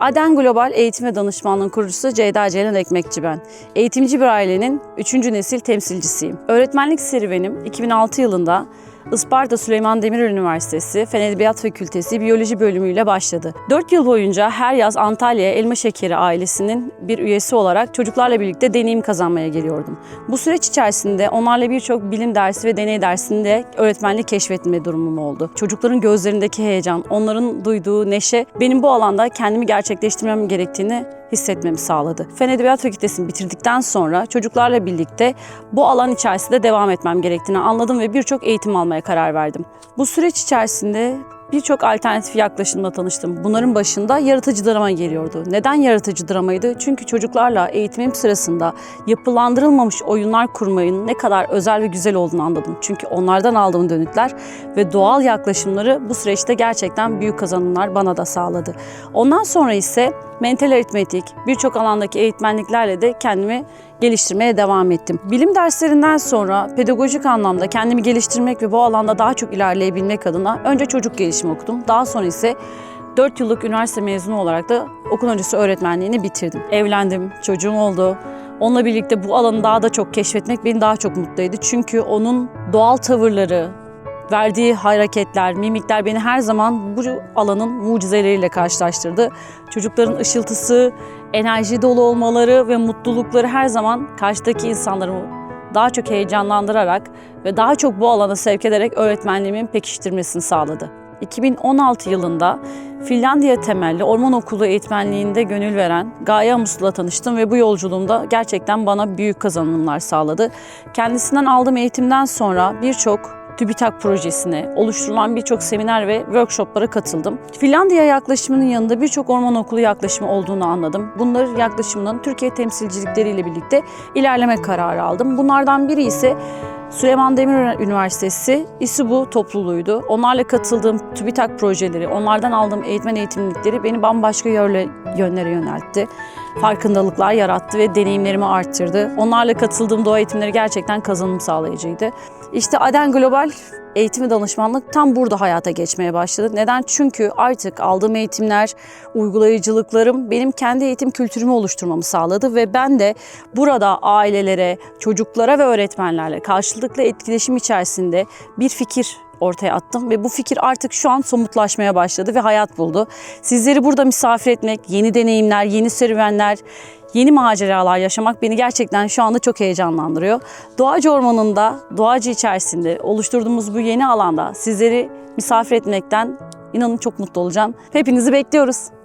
Aden Global Eğitim ve Danışmanlığın kurucusu Ceyda Ceylan Ekmekçi ben. Eğitimci bir ailenin 3. nesil temsilcisiyim. Öğretmenlik serüvenim 2006 yılında Isparta Süleyman Demirel Üniversitesi Fen Edebiyat Fakültesi Biyoloji bölümüyle başladı. 4 yıl boyunca her yaz Antalya'ya Elma Şekeri ailesinin bir üyesi olarak çocuklarla birlikte deneyim kazanmaya geliyordum. Bu süreç içerisinde onlarla birçok bilim dersi ve deney dersinde öğretmenlik keşfetme durumum oldu. Çocukların gözlerindeki heyecan, onların duyduğu neşe benim bu alanda kendimi gerçekleştirmem gerektiğini hissetmemi sağladı. Fen Edebiyat Fakültesini bitirdikten sonra çocuklarla birlikte bu alan içerisinde devam etmem gerektiğini anladım ve birçok eğitim almaya karar verdim. Bu süreç içerisinde birçok alternatif yaklaşımla tanıştım. Bunların başında yaratıcı drama geliyordu. Neden yaratıcı dramaydı? Çünkü çocuklarla eğitimim sırasında yapılandırılmamış oyunlar kurmayın ne kadar özel ve güzel olduğunu anladım. Çünkü onlardan aldığım dönütler ve doğal yaklaşımları bu süreçte gerçekten büyük kazanımlar bana da sağladı. Ondan sonra ise mental aritmetik, birçok alandaki eğitmenliklerle de kendimi geliştirmeye devam ettim. Bilim derslerinden sonra pedagojik anlamda kendimi geliştirmek ve bu alanda daha çok ilerleyebilmek adına önce çocuk gelişimi okudum. Daha sonra ise 4 yıllık üniversite mezunu olarak da okul öncesi öğretmenliğini bitirdim. Evlendim, çocuğum oldu. Onunla birlikte bu alanı daha da çok keşfetmek beni daha çok mutlu etti. Çünkü onun doğal tavırları, verdiği hareketler, mimikler beni her zaman bu alanın mucizeleriyle karşılaştırdı. Çocukların ışıltısı, enerji dolu olmaları ve mutlulukları her zaman karşıdaki insanları daha çok heyecanlandırarak ve daha çok bu alana sevk ederek öğretmenliğimin pekiştirmesini sağladı. 2016 yılında Finlandiya temelli orman okulu eğitmenliğinde gönül veren Gaye Amuslu'la tanıştım ve bu yolculuğumda gerçekten bana büyük kazanımlar sağladı. Kendisinden aldığım eğitimden sonra birçok TÜBİTAK projesine, oluşturulan birçok seminer ve workshoplara katıldım. Finlandiya yaklaşımının yanında birçok orman okulu yaklaşımı olduğunu anladım. Bunların yaklaşımının Türkiye temsilcilikleriyle birlikte ilerleme kararı aldım. Bunlardan biri ise Süleyman Demirel Üniversitesi İSUBU topluluğuydu. Onlarla katıldığım TÜBİTAK projeleri, onlardan aldığım eğitmen eğitimlikleri beni bambaşka yönle, yönlere yöneltti. Farkındalıklar yarattı ve deneyimlerimi arttırdı. Onlarla katıldığım doğa eğitimleri gerçekten kazanım sağlayıcıydı. İşte Aden Global eğitim ve danışmanlık tam burada hayata geçmeye başladı. Neden? Çünkü artık aldığım eğitimler, uygulayıcılıklarım benim kendi eğitim kültürümü oluşturmamı sağladı ve ben de burada ailelere, çocuklara ve öğretmenlerle karşılıklı etkileşim içerisinde bir fikir ortaya attım ve bu fikir artık şu an somutlaşmaya başladı ve hayat buldu. Sizleri burada misafir etmek, yeni deneyimler, yeni serüvenler, yeni maceralar yaşamak beni gerçekten şu anda çok heyecanlandırıyor. Doğacı Ormanı'nda, Doğacı içerisinde oluşturduğumuz bu yeni alanda sizleri misafir etmekten inanın çok mutlu olacağım. Hepinizi bekliyoruz.